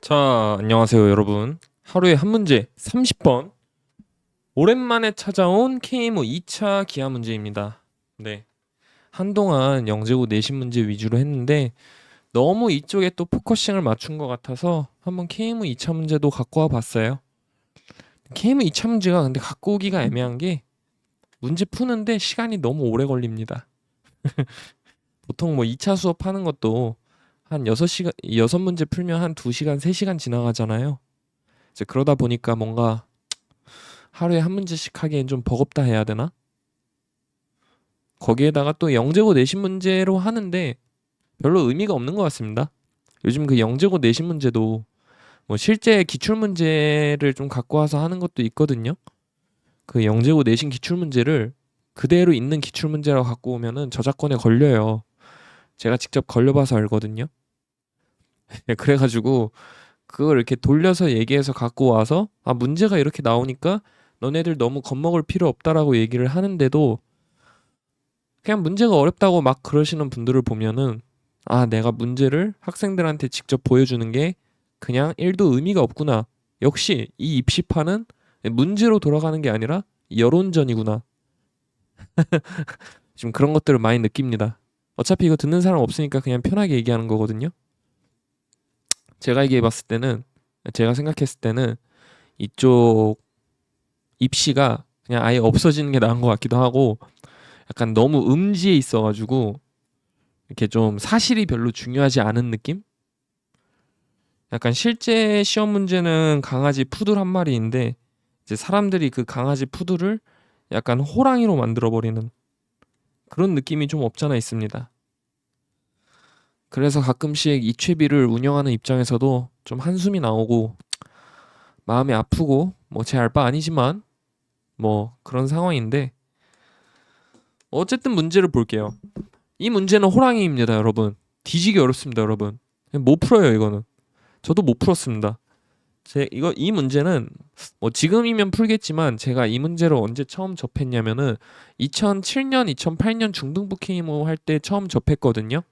자, 안녕하세요, 여러분. 하루에 한 문제 30번. 오랜만에 찾아온 KMO 2차 기하 문제입니다. 네. 한동안 영재고 내신 문제 위주로 했는데 너무 이쪽에 또 포커싱을 맞춘 것 같아서 한번 KMO 2차 문제도 갖고 와 봤어요. KMO 2차 문제가 근데 갖고 오기가 애매한 게 문제 푸는데 시간이 너무 오래 걸립니다. 보통 뭐 2차 수업 하는 것도 한 6시간, 6문제 풀면 한 2시간, 3시간 지나가잖아요. 이제 그러다 보니까 뭔가 하루에 한 문제씩 하기엔 좀 버겁다 해야 되나? 거기에다가 또 영재고 내신 문제로 하는데 별로 의미가 없는 것 같습니다. 요즘 그 영재고 내신 문제도 뭐 실제 기출 문제를 좀 갖고 와서 하는 것도 있거든요. 그 영재고 내신 기출 문제를 그대로 있는 기출 문제라고 갖고 오면은 저작권에 걸려요. 제가 직접 걸려봐서 알거든요. 예, 그래가지고 그걸 이렇게 돌려서 얘기해서 갖고 와서 아 문제가 이렇게 나오니까 너네들 너무 겁먹을 필요 없다라고 얘기를 하는데도 그냥 문제가 어렵다고 막 그러시는 분들을 보면은 아 내가 문제를 학생들한테 직접 보여주는 게 그냥 1도 의미가 없구나. 역시 이 입시판은 문제로 돌아가는 게 아니라 여론전이구나. 지금 그런 것들을 많이 느낍니다. 어차피 이거 듣는 사람 없으니까 그냥 편하게 얘기하는 거거든요. 제가 얘기해 봤을 때는 제가 생각했을 때는 이쪽 입시가 그냥 아예 없어지는 게 나은 것 같기도 하고 약간 너무 음지에 있어가지고 이렇게 좀 사실이 별로 중요하지 않은 느낌? 약간 실제 시험 문제는 강아지 푸들 한 마리인데 이제 사람들이 그 강아지 푸들을 약간 호랑이로 만들어 버리는 그런 느낌이 좀 없잖아 있습니다. 그래서 가끔씩 이채비를 운영하는 입장에서도 좀 한숨이 나오고 마음이 아프고 뭐 제 알바 아니지만 뭐 그런 상황인데 어쨌든 문제를 볼게요. 이 문제는 호랑이입니다, 여러분. 뒤지기 어렵습니다, 여러분. 못 풀어요, 이거는. 저도 못 풀었습니다. 제 이거 이 문제는 뭐 지금이면 풀겠지만 제가 이 문제를 언제 처음 접했냐면은 2007년, 2008년 중등부 KMO 할 때 처음 접했거든요.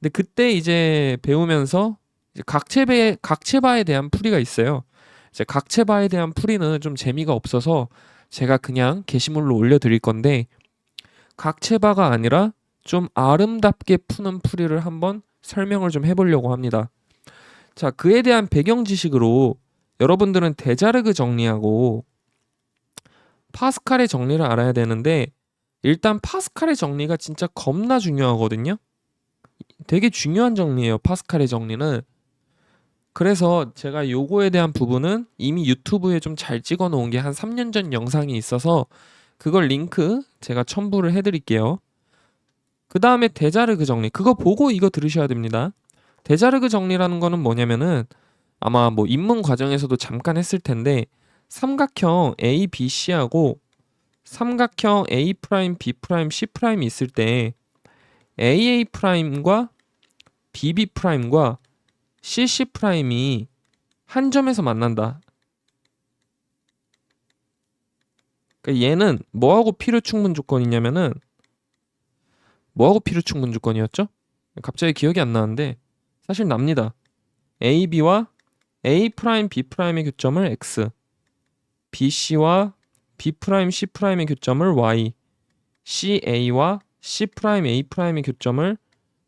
근데 그때 이제 배우면서 이제 각체배 각체바에 대한 풀이가 있어요. 이제 각체바에 대한 풀이는 좀 재미가 없어서 제가 그냥 게시물로 올려드릴 건데 각체바가 아니라 좀 아름답게 푸는 풀이를 한번 설명을 좀 해보려고 합니다. 자, 그에 대한 배경 지식으로 여러분들은 데자르그 정리하고 파스칼의 정리를 알아야 되는데 일단 파스칼의 정리가 진짜 겁나 중요하거든요. 되게 중요한 정리예요. 파스칼의 정리는. 그래서 제가 요거에 대한 부분은 이미 유튜브에 좀 잘 찍어 놓은 게 한 3년 전 영상이 있어서 그걸 링크 제가 첨부를 해 드릴게요. 그 다음에 데자르그 정리. 그거 보고 이거 들으셔야 됩니다. 데자르그 정리라는 거는 뭐냐면은 아마 뭐 입문 과정에서도 잠깐 했을 텐데 삼각형 A, B, C하고 삼각형 A 프라임, B 프라임, C 프라임이 있을 때 AA 프라임과 BB 프라임과 CC 프라임이 한 점에서 만난다. 그러니까 얘는 뭐하고 필요 충분 조건이냐면은 뭐하고 필요 충분 조건이었죠? 갑자기 기억이 안 나는데 사실 납니다. AB와 A 프라임 B 프라임의 교점을 X, BC와 B 프라임 C 프라임의 교점을 Y, CA와 C 프라임 A 프라임의 교점을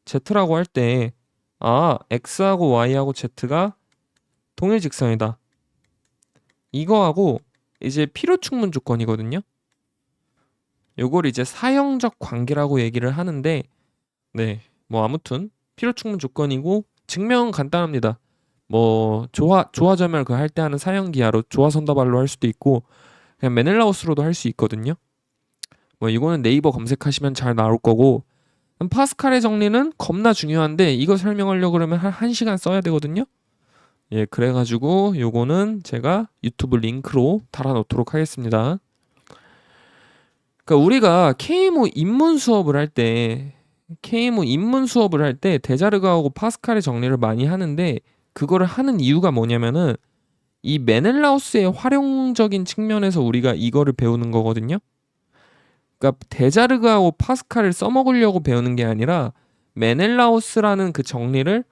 Z라고 할 때 아, X하고 Y하고 Z가 동일 직선이다. 이거하고 이제 필요 충분 조건이거든요. 요걸 이제 사형적 관계라고 얘기를 하는데 네, 뭐 아무튼 필요 충분 조건이고 증명은 간단합니다. 뭐 조화 조화점을 그 할 때 하는 사형 기하로 조화선다발로 할 수도 있고 그냥 메넬라우스로도 할 수 있거든요. 뭐 이거는 네이버 검색하시면 잘 나올 거고 파스칼의 정리는 겁나 중요한데 이거 설명하려고 그러면 한 1시간 써야 되거든요. 예, 그래가지고 요거는 제가 유튜브 링크로 달아놓도록 하겠습니다. 그러니까 우리가 KMO 입문 수업을 할 때 KMO 입문 수업을 할 때 데자르가하고 파스칼의 정리를 많이 하는데 그거를 하는 이유가 뭐냐면은 이 메넬라우스의 활용적인 측면에서 우리가 이거를 배우는 거거든요. 그러니까 데자르가하고 파스칼을 써먹으려고 배우는 게 아니라 메넬라우스라는 그 정리를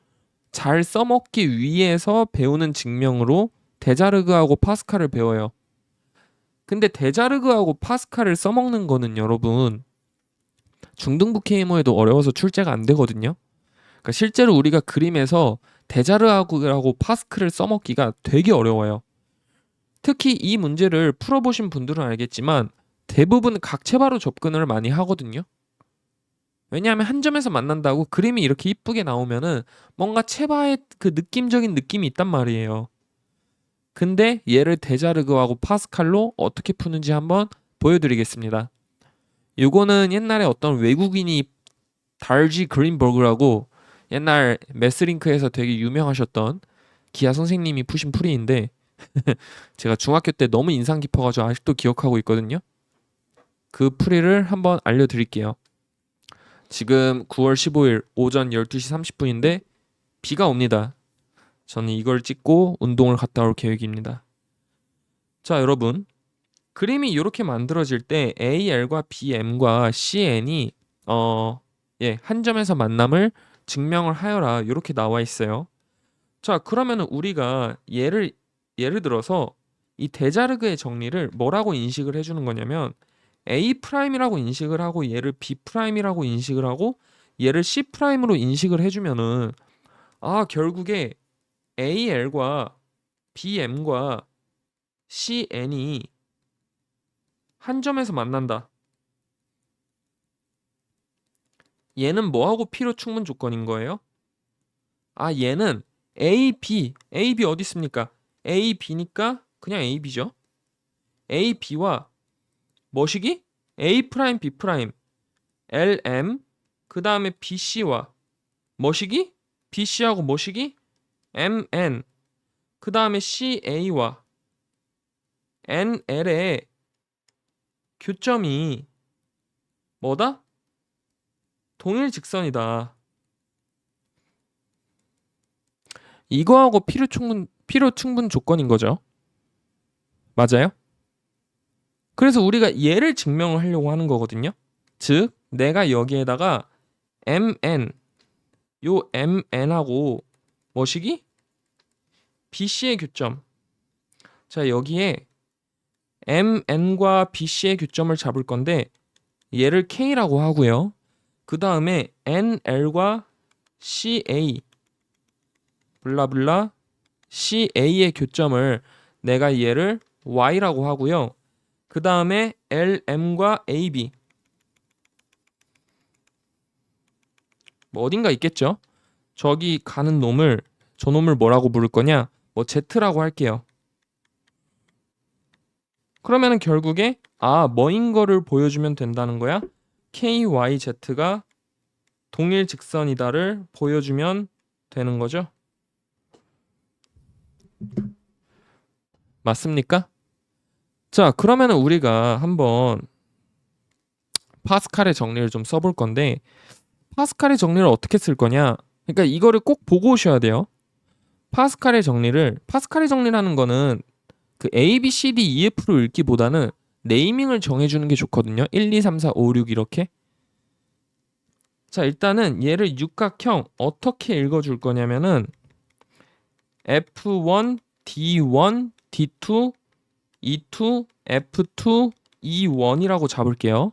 잘 써먹기 위해서 배우는 직명으로 데자르그하고 파스칼을 배워요. 근데 데자르그하고 파스칼을 써먹는 거는 여러분 중등부 KMO에도 어려워서 출제가 안 되거든요. 그러니까 실제로 우리가 그림에서 데자르하고 파스칼을 써먹기가 되게 어려워요. 특히 이 문제를 풀어보신 분들은 알겠지만 대부분 각체바로 접근을 많이 하거든요. 왜냐하면 한 점에서 만난다고 그림이 이렇게 이쁘게 나오면은 뭔가 체바의 그 느낌적인 느낌이 있단 말이에요. 근데 얘를 데자르그하고 파스칼로 어떻게 푸는지 한번 보여드리겠습니다. 요거는 옛날에 어떤 외국인이 달지 그린버그라고 옛날 매스링크에서 되게 유명하셨던 기아 선생님이 푸신 풀이인데 제가 중학교 때 너무 인상 깊어가지고 아직도 기억하고 있거든요. 그 풀이를 한번 알려드릴게요. 지금 9월 15일 오전 12시 30분인데 비가 옵니다. 저는 이걸 찍고 운동을 갔다 올 계획입니다. 자, 여러분. 그림이 이렇게 만들어질 때 AL과 BM과 CN이 어, 예, 한 점에서 만남을 증명을 하여라. 이렇게 나와 있어요. 자, 그러면은 우리가 예를 예를 들어서 이 데자르그의 정리를 뭐라고 인식을 해 주는 거냐면 A 프라임이라고 인식을 하고 얘를 B 프라임이라고 인식을 하고 얘를 C 프라임으로 인식을 해 주면은 아, 결국에 AL과 BM과 CN이 한 점에서 만난다. 얘는 뭐하고 필요 충분 조건인 거예요? 아, 얘는 A, B, A, B 어디 있습니까? A, B니까 그냥 A, B죠. A, B와 뭐시기? A 프라임, B 프라임, L, M, 그 다음에 B, C와 뭐시기? B, C하고 뭐시기? M, N, 그 다음에 C, A와 N, L의 교점이 뭐다? 동일 직선이다. 이거하고 필요 충분 필요 충분 조건인 거죠. 맞아요? 그래서 우리가 얘를 증명을 하려고 하는 거거든요. 즉, 내가 여기에다가 mn 요 mn하고 뭐시기? bc의 교점. 자, 여기에 mn과 bc의 교점을 잡을 건데 얘를 k라고 하고요. 그 다음에 nl과 ca 블라블라 CA의 교점을 내가 얘를 Y라고 하고요. 그 다음에 LM과 AB 뭐 어딘가 있겠죠? 저기 가는 놈을 저 놈을 뭐라고 부를 거냐? 뭐 Z라고 할게요. 그러면은 결국에 아 뭐인 거를 보여주면 된다는 거야? KYZ가 동일 직선이다를 보여주면 되는 거죠. 맞습니까? 자, 그러면 우리가 한번 파스칼의 정리를 좀 써볼 건데 파스칼의 정리를 어떻게 쓸 거냐? 그러니까 이거를 꼭 보고 오셔야 돼요. 파스칼의 정리를 파스칼의 정리라는 거는 그 A, B, C, D, E, F로 읽기보다는 네이밍을 정해주는 게 좋거든요. 1, 2, 3, 4, 5, 6 이렇게. 자, 일단은 얘를 육각형 어떻게 읽어줄 거냐면은 F1, D1, D2, E2, F2, E1이라고 잡을게요.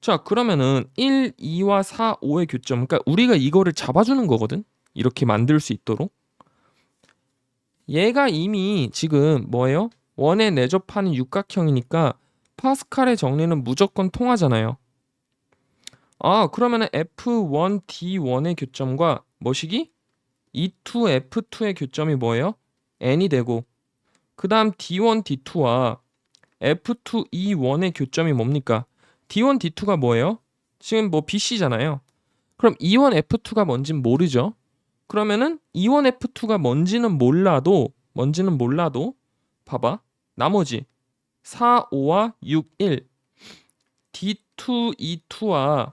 자, 그러면은 1, 2와 4, 5의 교점. 그러니까 우리가 이거를 잡아주는 거거든. 이렇게 만들 수 있도록. 얘가 이미 지금 뭐예요? 원에 내접하는 육각형이니까 파스칼의 정리는 무조건 통하잖아요. 아, 그러면은 F1, D1의 교점과 뭐시기? E2, F2의 교점이 뭐예요? n이 되고 그 다음 D1, D2와 F2, E1의 교점이 뭡니까? D1, D2가 뭐예요? 지금 뭐 BC잖아요. 그럼 E1, F2가 뭔진 모르죠. 그러면은 E1, F2가 뭔지는 몰라도 뭔지는 몰라도 봐봐. 나머지 4, 5와 6, 1 D2, E2와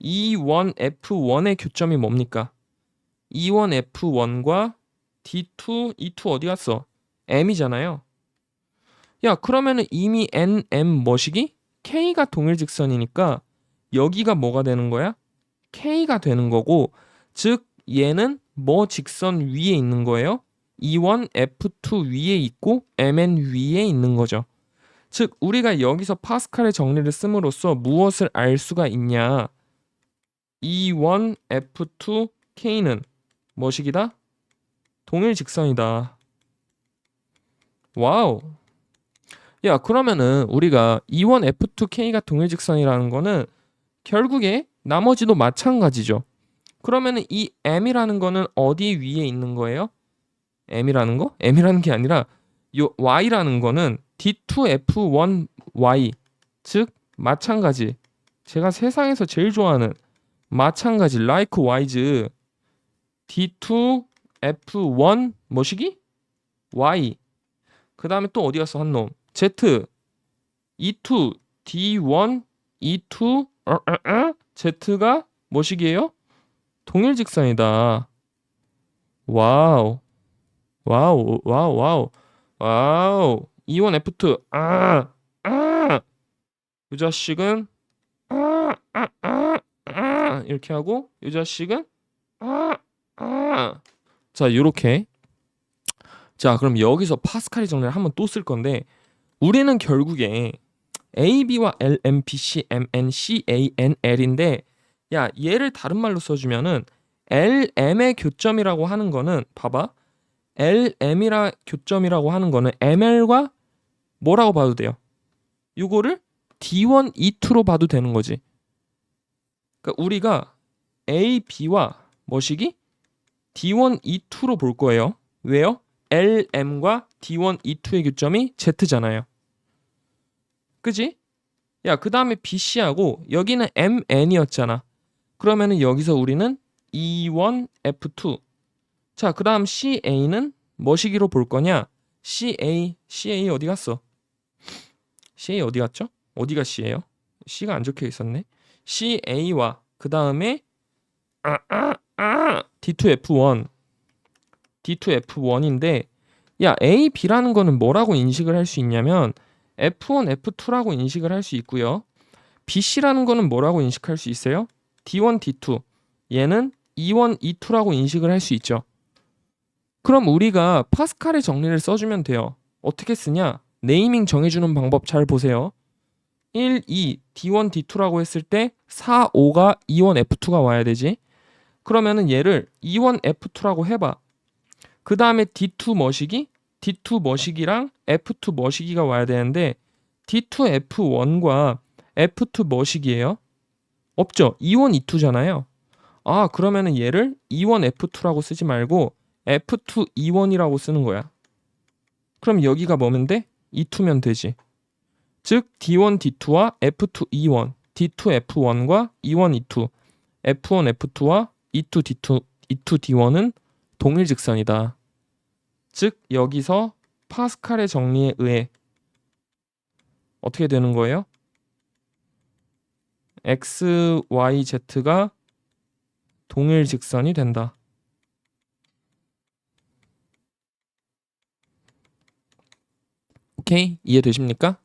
E1, F1의 교점이 뭡니까? E1, F1과 D2, E2 어디 갔어? M이잖아요. 야, 그러면은 이미 N, M 뭐시기? K가 동일직선이니까 여기가 뭐가 되는 거야? K가 되는 거고, 즉 얘는 뭐 직선 위에 있는 거예요? E1, F2 위에 있고 MN 위에 있는 거죠. 즉 우리가 여기서 파스칼의 정리를 씀으로써 무엇을 알 수가 있냐? E1, F2, K는 뭐식이다? 동일 직선이다. 와우. 야, 그러면은 우리가 E1, F2, K가 동일 직선이라는 거는 결국에 나머지도 마찬가지죠. 그러면은 이 M이라는 거는 어디 위에 있는 거예요? M이라는 거? M이라는 게 아니라 요 Y라는 거는 D2F1Y 즉 마찬가지. 제가 세상에서 제일 좋아하는 마찬가지 likewise D2F1 뭐시기? Y 그 다음에 또 어디 갔어 한 놈? Z E2 D1 E2 어, 어, 어? Z가 뭐시기예요? 동일 직선이다. 와우. 와우. 와우. 와우. 와우. E1 F2 아. 아. 이 자식은 아, 아, 아, 아 이렇게 하고 이 자식은 아, 아. 자, 요렇게 자, 그럼 여기서 파스칼의 정리를 한번 또 쓸 건데 우리는 결국에 A, B와 L, M, P, C, M, N, C, A, N, L인데 야, 얘를 다른 말로 써주면은 L, M의 교점이라고 하는 거는 봐봐. L, M이라 교점이라고 하는 거는 ML과 뭐라고 봐도 돼요? 요거를 D1, E2로 봐도 되는 거지. 그러니까 우리가 A, B와 뭐시기? D1, E2로 볼 거예요. 왜요? L, M과 D1, E2의 교점이 Z잖아요. 그지? 야, 그 다음에 BC하고 여기는 MN이었잖아. 그러면은 여기서 우리는 E1, F2. 자, 그 다음 CA는 뭐시기로 볼 거냐? CA, CA 어디 갔어? CA 어디 갔죠? 어디가 C예요? C가 안 적혀 있었네. CA와 그 다음에 아, 아, 아, D2F1. D2F1인데 야, A, B라는 거는 뭐라고 인식을 할 수 있냐면 F1, F2라고 인식을 할 수 있고요. BC라는 거는 뭐라고 인식할 수 있어요? D1, D2. 얘는 E1, E2라고 인식을 할 수 있죠. 그럼 우리가 파스칼의 정리를 써주면 돼요. 어떻게 쓰냐? 네이밍 정해주는 방법 잘 보세요. 1, 2, D1, D2라고 했을 때 4, 5가 E1, F2가 와야 되지. 그러면은 얘를 E1, F2라고 해봐. 그 다음에 D2 머시기, D2 머시기랑 F2 머시기가 와야 되는데 D2 F1과 F2 머시기예요. 없죠. E1, E2잖아요. 아 그러면은 얘를 E1, F2라고 쓰지 말고 F2, E1이라고 쓰는 거야. 그럼 여기가 뭐면 돼? E2면 되지. 즉 D1, D2와 F2, E1, D2, F1과 E1, E2, F1, F2와 E2, D2, E2, D1은 동일 직선이다. 즉 여기서 파스칼의 정리에 의해 어떻게 되는 거예요? x, y, z가 동일 직선이 된다. 오케이 이해되십니까?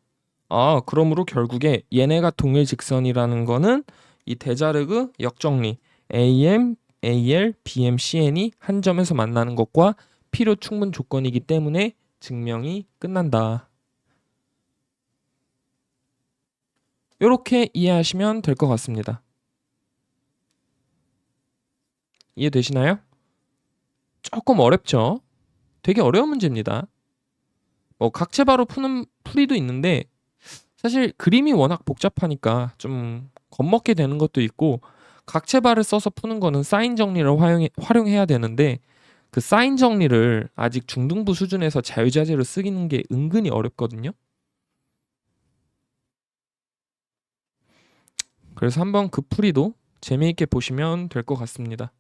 아 그러므로 결국에 얘네가 동일 직선이라는 거는 이 데자르그 역정리 AM, AL, BM, CN이 한 점에서 만나는 것과 필요 충분 조건이기 때문에 증명이 끝난다. 이렇게 이해하시면 될 것 같습니다. 이해되시나요? 조금 어렵죠? 되게 어려운 문제입니다. 뭐 각체바로 푸는 풀이도 있는데 사실 그림이 워낙 복잡하니까 좀 겁먹게 되는 것도 있고 각체바를 써서 푸는 거는 사인 정리를 활용해, 활용해야 되는데 그 사인 정리를 아직 중등부 수준에서 자유자재로 쓰기는 게 은근히 어렵거든요. 그래서 한번 그 풀이도 재미있게 보시면 될 것 같습니다.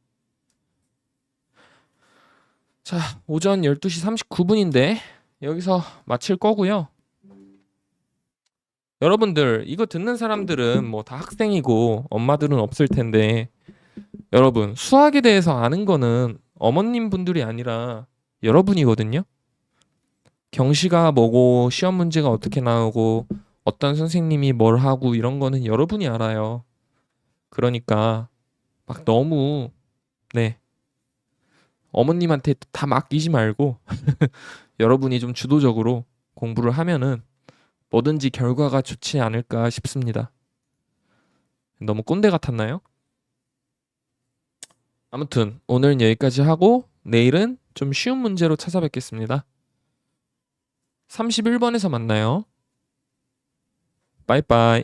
자, 오전 12시 39분인데 여기서 마칠 거고요. 여러분들 이거 듣는 사람들은 뭐 다 학생이고 엄마들은 없을 텐데 여러분 수학에 대해서 아는 거는 어머님 분들이 아니라 여러분이거든요. 경시가 뭐고 시험 문제가 어떻게 나오고 어떤 선생님이 뭘 하고 이런 거는 여러분이 알아요. 그러니까 막 너무 네 어머님한테 다 맡기지 말고 여러분이 좀 주도적으로 공부를 하면은 뭐든지 결과가 좋지 않을까 싶습니다. 너무 꼰대 같았나요? 아무튼 오늘은 여기까지 하고 내일은 좀 쉬운 문제로 찾아뵙겠습니다. 31번에서 만나요. 빠이빠이.